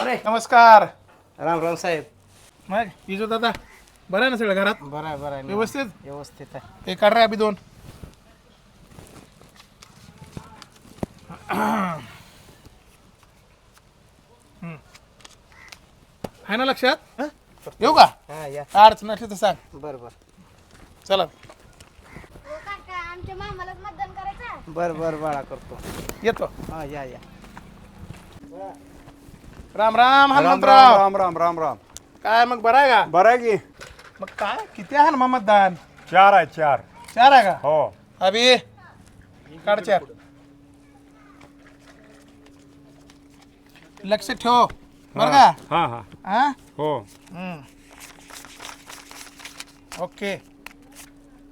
अरे. नमस्कार. राम राम साहेब. मग इजो दादा बरं आहे ना सगळं घरात? बरं आहे बरं आहे. व्यवस्थित? व्यवस्थित आहे. ते काढ रे अभि दोन. हम्म. आहे ना लक्षात? येऊ का? हा या. अडचण असली तर सांग. बरं बरं. चला. हो काका आमच्या मामालाच मतदान करायचं बरं बरं बाळा करतो. येतो. हा या या. राम राम राम हनुमंतराव. राम राम राम राम काय मग बरं आहे का? बरं आहे की. मग काय? किती आहे ना मतदान? चार आहे चार. चार आहे का? हो. अभि. काढ चार लक्ष ठेव. बरं का? हा हा हा. हो. ओके.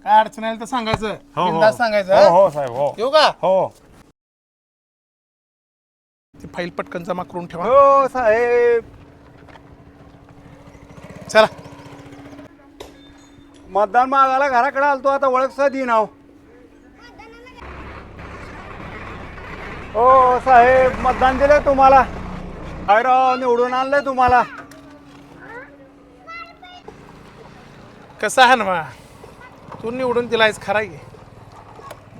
काय अडचण आली तर सांगायचं. हो हो. बिनधास्त सांगायचं हो हा? हो साहेब हो. येऊ का? हो. ती फाईल पटकन जमा करून ठेवा. हो साहेब. चला. मतदान मागायला घराकडे आलतो आता ओळख साधी नाव. हो साहेब मतदान दिलंय तुम्हाला. काय राव निवडून आणलंय तुम्हाला. कसं आहे ना तू निवडून दिलायस खरा की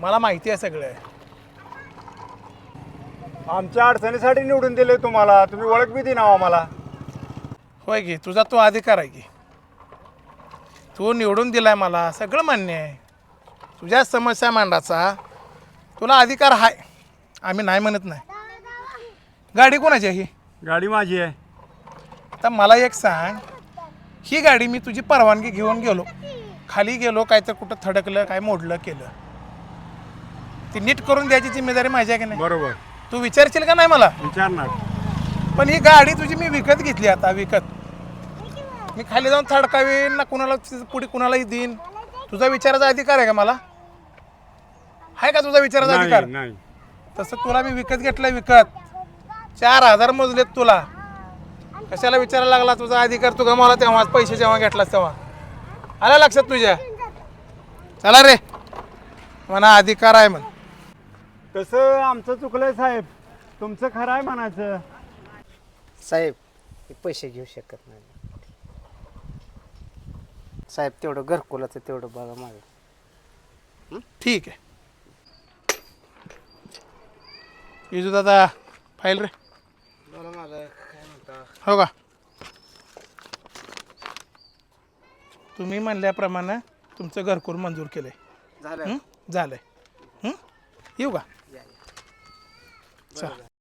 मला माहिती आहे सगळं. आमच्या अडचणीसाठी निवडून दिले तुम्हाला. तुम्ही ओळख बी दिना आम्हाला. होय की तुझा तो अधिकार आहे की. तू निवडून दिलाय मला सगळं मान्य आहे. तुझ्या समस्या मांडाचा तुला अधिकार आहे आम्ही नाही म्हणत नाही. गाडी कोणाची आहे ही? गाडी माझी आहे. आता मला एक सांग. ही गाडी मी तुझी परवानगी घेऊन गेलो. खाली गेलो काय तर कुठं थडकलं काय मोडलं केलं. ती नीट करून द्यायची जिम्मेदारी माझी आहे की नाही? बरोबर. तू विचारशील का नाही मला? विचारणार. पण ही गाडी तुझी मी विकत घेतली आता विकत. मी खाली जाऊन थडकावीन ना कुणाला पुढे कुणालाही देईन. तुझा विचाराचा अधिकार आहे का मला? आहे का तुझा विचाराचा अधिकार? नाही. तसं तुला मी विकत घेतलं विकत. चार हजार मोजलेत तुला. कशाला विचारायला लागला तुझा अधिकार? तू गमावला तेव्हा पैसे जेव्हा घेतलास तेव्हा. आला लक्षात तुझ्या? चला रे. म्हणा अधिकार आहे म्हण. तसं आमचं चुकलंय साहेब. तुमचं खरं आहे म्हणायचं. साहेब मी पैसे घेऊ शकत नाही. साहेब तेवढं घरकुलाचं तेवढं बघा माझं ठीक आहे. विजू दादा फाईल रे. माझं काय म्हणता? हो का? तुम्ही म्हणल्याप्रमाणे तुमचं घरकुल मंजूर केलंय. झालं. हं? झालंय. हं? येऊ का? या या चल